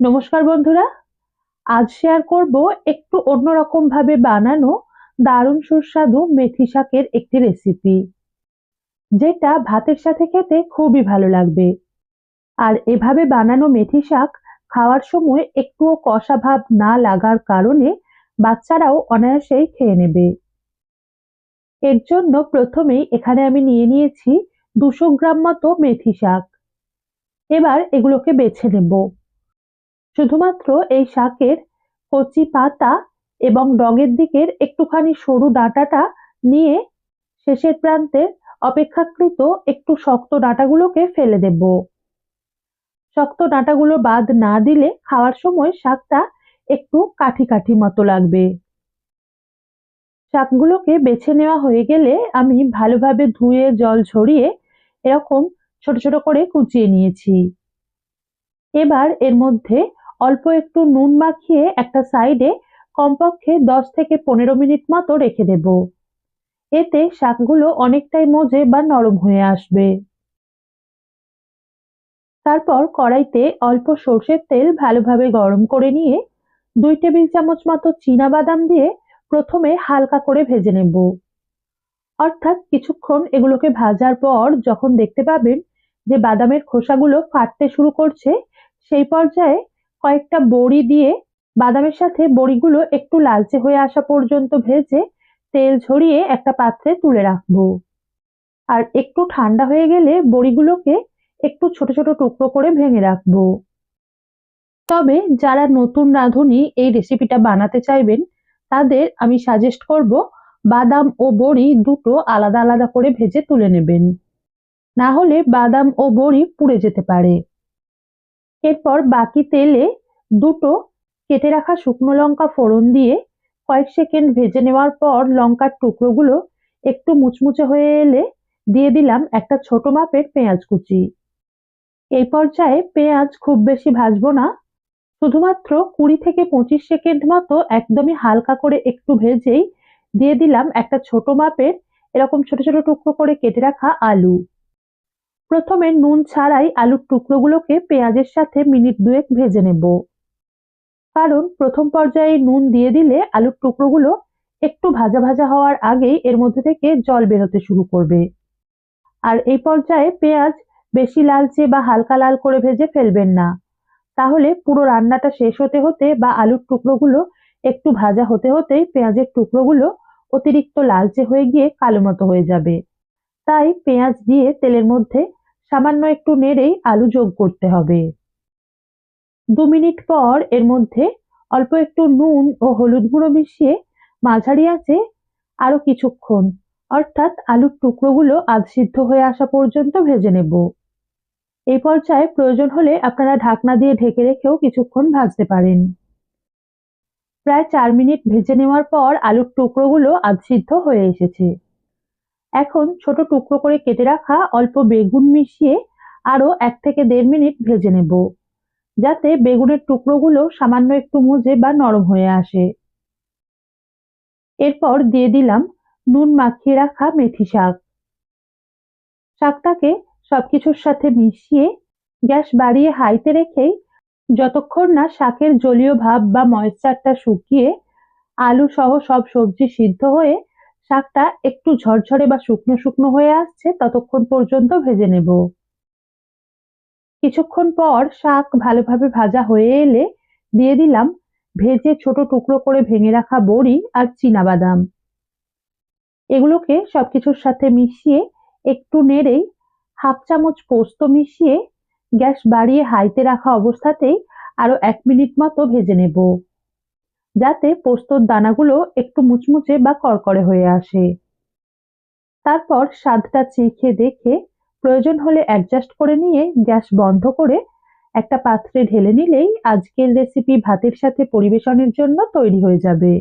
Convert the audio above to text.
নমস্কার বন্ধুরা, আজ শেয়ার করব একটু অন্যরকম ভাবে বানানো দারুণ সুস্বাদু মেথি শাকের একটি রেসিপি যেটা ভাতের সাথে খেতে খুবই ভালো লাগবে। আর এভাবে বানানো মেথি শাক খাওয়ার সময় একটুও কষা ভাব না লাগার কারণে বাচ্চারাও অনায়াসেই খেয়ে নেবে। এর জন্য প্রথমেই এখানে আমি নিয়ে নিয়েছি দুশো গ্রাম মতো মেথি শাক। এবার এগুলোকে বেছে নেব। শুধুমাত্র এই শাকের কচি পাতা এবং ডগের দিকের একটুখানি সরু ডাঁটাটা নিয়ে শেষের প্রান্তে অপেক্ষাকৃত একটু শক্ত ডাঁটাগুলোকে ফেলে দেব। শক্ত ডাঁটাগুলো বাদ না দিলে খাওয়ার সময় শাকটা একটু কাঠি কাঠি মতো লাগবে। শাকগুলোকে বেছে নেওয়া হয়ে গেলে আমি ভালোভাবে ধুয়ে, জল ঝরিয়ে এরকম ছোট ছোট করে কুচিয়ে নিয়েছি। এবার এর মধ্যে অল্প একটু নুন মাখিয়ে একটা সাইডে কমপক্ষে দশ থেকে পনেরো মিনিট মতো রেখে দেব। এতে শাকগুলো অনেকটাই মজে বা নরম হয়ে আসবে। তারপর কড়াইতে অল্প সর্ষের তেল ভালোভাবে গরম করে নিয়ে দুই টেবিল চামচ মতো বাদাম দিয়ে প্রথমে হালকা করে ভেজে নেব। অর্থাৎ কিছুক্ষণ এগুলোকে ভাজার পর যখন দেখতে পাবেন যে বাদামের খোসাগুলো ফাটতে শুরু করছে, সেই পর্যায়ে কয়েকটা বড়ি দিয়ে বাদামের সাথে বড়িগুলো একটু লালচে হয়ে আসা পর্যন্ত ভেজে তেল ঝরিয়ে একটা পাত্রে তুলে রাখব। আর একটু ঠান্ডা হয়ে গেলে বড়িগুলোকে একটু ছোট ছোট টুকরো করে ভেঙে রাখব। তবে যারা নতুন রাঁধুনি এই রেসিপিটা বানাতে চাইবেন, তাদের আমি সাজেস্ট করব বাদাম ও বড়ি দুটো আলাদা আলাদা করে ভেজে তুলে নেবেন। না হলে বাদাম ও বড়ি পুড়ে যেতে পারে। এরপর বাকি তেলে দুটো কেটে রাখা শুকনো লঙ্কা ফোড়ন দিয়ে কয়েক সেকেন্ড ভেজে নেওয়ার পর লঙ্কার টুকরোগুলো একটু মুচমুচে হয়ে এলে দিয়ে দিলাম একটা ছোট মাপের পেঁয়াজ কুচি। এই পর্যায়ে পেঁয়াজ খুব বেশি ভাজবো না, শুধুমাত্র কুড়ি থেকে পঁচিশ সেকেন্ড মতো একদমই হালকা করে একটু ভেজেই দিয়ে দিলাম একটা ছোট মাপের এরকম ছোট ছোট টুকরো করে কেটে রাখা আলু। প্রথমে নুন ছাড়াই আলুর টুকরোগুলোকে পেঁয়াজের সাথে মিনিট দুয়েক ভেজে নেব। কারণ প্রথম পর্যায়ে নুন দিয়ে দিলে আলুর টুকরোগুলো একটু ভাজা ভাজা হওয়ার আগেই এর মধ্যে থেকে জল বেরোতে শুরু করবে। আর এই পর্যায়ে পেঁয়াজ বেশি লালচে বা হালকা লাল করে ভেজে ফেলবেন না। তাহলে পুরো রান্নাটা শেষ হতে হতে বা আলুর টুকরোগুলো একটু ভাজা হতে হতেই পেঁয়াজের টুকরোগুলো অতিরিক্ত লালচে হয়ে গিয়ে কালো মতো হয়ে যাবে। তাই পেঁয়াজ দিয়ে তেলের মধ্যে সামান্য একটু নেড়েই আলু যোগ করতে হবে। দু মিনিট পর এর মধ্যে অল্প একটু নুন ও হলুদ গুঁড়ো মিশিয়ে মাঝারি আছে আরও কিছুক্ষণ, অর্থাৎ আলুর টুকরোগুলো আধ সিদ্ধ হয়ে আসা পর্যন্ত ভেজে নেব। এই পর্যায়ে প্রয়োজন হলে আপনারা ঢাকনা দিয়ে ঢেকে রেখেও কিছুক্ষণ ভাজতে পারেন। প্রায় চার মিনিট ভেজে নেওয়ার পর আলুর টুকরোগুলো আধ সিদ্ধ হয়ে এসেছে। এখন ছোট টুকরো করে কেটে রাখা অল্প বেগুন মিশিয়ে আরও এক থেকে দেড় মিনিট ভেজে নেব, যাতে বেগুনের টুকরোগুলো সামান্য একটু মুজে বা নরম হয়ে আসে। এরপর দিয়ে দিলাম নুন মাখিয়ে রাখা মেথি শাক। শাকটাকে সবকিছুর সাথে মিশিয়ে গ্যাস বাড়িয়ে হাইতে রেখেই যতক্ষণ না শাকের জলীয় ভাব বা ময়েশ্চারটা শুকিয়ে আলু সহ সব সবজি সিদ্ধ হয়ে শাকটা একটু ঝরঝরে বা শুকনো শুকনো হয়ে আসছে, ততক্ষণ পর্যন্ত ভেজে নেব। কিছুক্ষণ পর শাক ভালোভাবে ভাজা হয়ে এলে দিয়ে দিলাম ভেজে ছোট টুকরো করে ভেঙে রাখা বড়ি আর বাদাম এগুলোকে সবকিছুর সাথে মিশিয়ে একটু নেড়েই হাফ চামচ পোস্ত মিশিয়ে গ্যাস বাড়িয়ে হাইতে রাখা অবস্থাতেই আরও এক মিনিট মতো ভেজে নেব। যাতে পোস্তর দানাগুলো একটু মুচমুচে বা কড়কড়ে হয়ে আসে। তারপর স্বাদটা চেখে দেখে প্রয়োজন হলে অ্যাডজাস্ট করে নিয়ে গ্যাস বন্ধ করে একটা পাত্রে ঢেলে নিলেই আজকের রেসিপি ভাতের সাথে পরিবেশনের জন্য তৈরি হয়ে যাবে।